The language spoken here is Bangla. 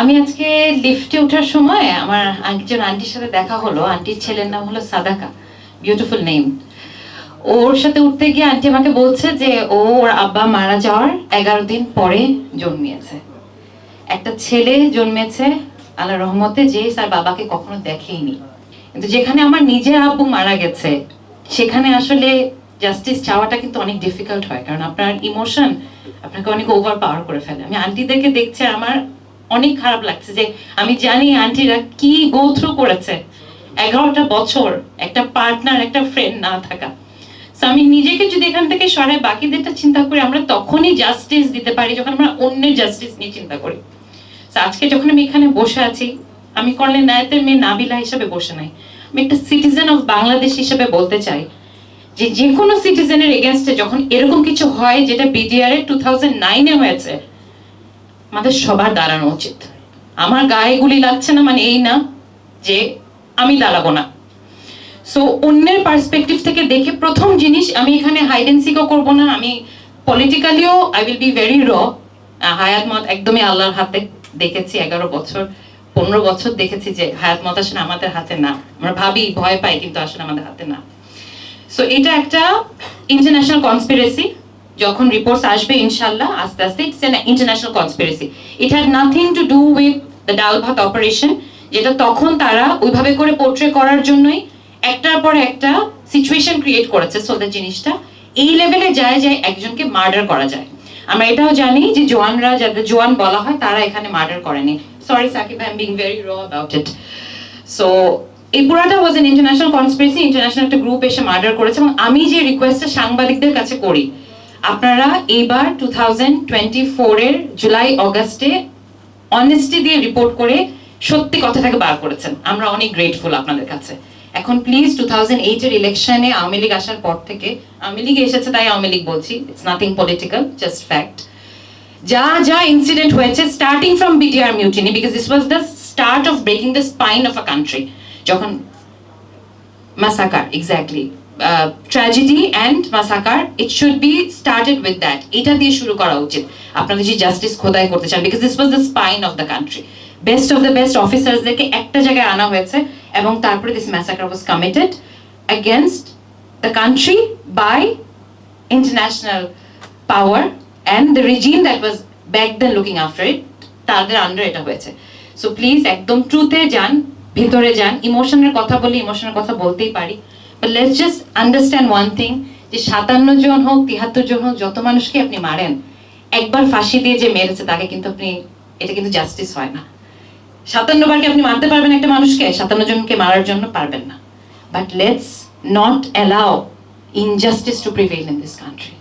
আমি আজকে লিফটে ওঠার সময় আমার একজন আন্টির সাথে দেখা হলো। আন্টির ছেলের নাম হলো সাদাকা। বিউটিফুল নেম ওর সাথে উঠতে গিয়ে আন্টি আমাকে বলছে যে, ও ওর আব্বা মারা যাওয়ার এগারো দিন পরে জন্মিয়েছে। একটা ছেলে জন্মেছে আল্লাহ রহমতে, যে তার বাবাকে কখনো দেখেইনি। কিন্তু যেখানে আমার নিজের আব্বু মারা গেছে, সেখানে আসলে জাস্টিস চাওয়াটা কিন্তু অনেক ডিফিকাল্ট হয়। কারণ আপনার ইমোশন আপনাকে অনেক ওভার পাওয়ার করে ফেলে। আমি আন্টিদেরকে দেখছি আমার অনেক খারাপ লাগছে যে আমি জানি আন্টিরা কি গোথ্রু করেছে। এগারোটা বছর একটা পার্টনার একটা ফ্রেন্ড না থাকা। আমি নিজেকে যদি এখান থেকে সরাই বাকিদেরটা চিন্তা করি, আমরা তখনই জাস্টিস দিতে পারি, যখন আমরা অন্যের জাস্টিস নিয়ে চিন্তা করি। আজকে যখন আমি এখানে বসে আছি, আমি করলে নায়তের মেয়ে নাবিলা হিসেবে বসে নাই। আমি একটা সিটিজেন অফ বাংলাদেশ হিসেবে বলতে চাই যে যে কোনো সিটিজেনের এগেনস্টে যখন এরকম কিছু হয়, যেটা বিডিআর এ টু থাউজেন্ড নাইনে হয়েছে আমাদের সবার দাঁড়ানো উচিত। আমার গায়ে গুলি লাগছে না মানে এই না যে আমি দাঁড়াবো না। সো অন্যের পার্সপেক্টিভ থেকে দেখে প্রথম জিনিস আমি এখানে হাইডেন্সিকও করব না। আমি পলিটিক্যালিও I will be very raw হায়াত মত একদমই আল্লাহর হাতে দেখেছি, এগারো বছর, পনেরো বছর দেখেছি যে হায়াত মত আসলে আমাদের হাতে না। আমরা ভাবি, ভয় পাই, কিন্তু আসলে আমাদের হাতে না। সো এটা একটা ইন্টারন্যাশনাল কনস্পিরেসি যখন রিপোর্টস আসবে ইনশাল্লাহ আস্তে আস্তে it's an international conspiracy it had nothing to do with the dal bhat operation যেটা তখন তারা ওইভাবে করে পোর্ট্রে করার জন্যই একটার পর একটা সিচুয়েশন ক্রিয়েট করেছে। সো দ্য জিনিসটা এই লেভেলে যায় যে একজনকে মার্ডার করা যায়। আমরা এটাও জানি যে জোয়ানরা যাদের জোয়ান বলা হয়, তারা এখানে মার্ডার করেনি। Sorry Sakib I am being very raw about it so এই পুরাটা was an international conspiracy international একটা গ্রুপ এসে মার্ডার করেছে। এবং আমি যে রিকোয়েস্টটা সাংবাদিকদের কাছে করি আপনারা এবার টু থাউজেন্ড টোয়েন্টি ফোরের জুলাই, অগাস্টে অনেস্টি দিয়ে রিপোর্ট করে সত্যি কথাটাকে বার করেছেন। আমরা অনেক গ্রেটফুল আপনাদের কাছে। এখন প্লিজ টু থাউজেন্ড এইটের ইলেকশনে আওয়ামী লীগ আসার পর থেকে, আওয়ামী লীগ এসেছে তাই আওয়ামী লীগ বলছি it's nothing political just fact যা যা ইনসিডেন্ট হয়েছে starting from BDR mutiny because this was the start of breaking the spine of a country যখন massacre exactly tragedy and massacre, it should be started with that. এটা দিয়ে শুরু করা উচিত। আপনারা যে জাস্টিস খোদাই করতে চান because this was the spine of the country best of the best অফিসার্সদেরকে একটা জায়গায় আনা হয়েছে, এবং তারপরে this massacre was committed against the country by international power and the regime that was back then looking after it, তাদের আন্ডার এটা হয়েছে। সো প্লিজ একদম ট্রুথে যান, ভিতরে যান। ইমোশনের কথা বলি ইমোশনের কথা বলতেই পারি। But let's just understand one thing যে সাতান্ন জন হোক, তিহাত্তর জন হোক, যত মানুষকে আপনি মারেন, একবার ফাঁসি দিয়ে যে মেরেছে, তাকে কিন্তু আপনি, এটা কিন্তু জাস্টিস হয় না। সাতান্ন বারকে আপনি মারতে পারবেন একটা মানুষকে, সাতান্ন জনকে মারার জন্য পারবেন না। But let's not allow injustice to prevail in this country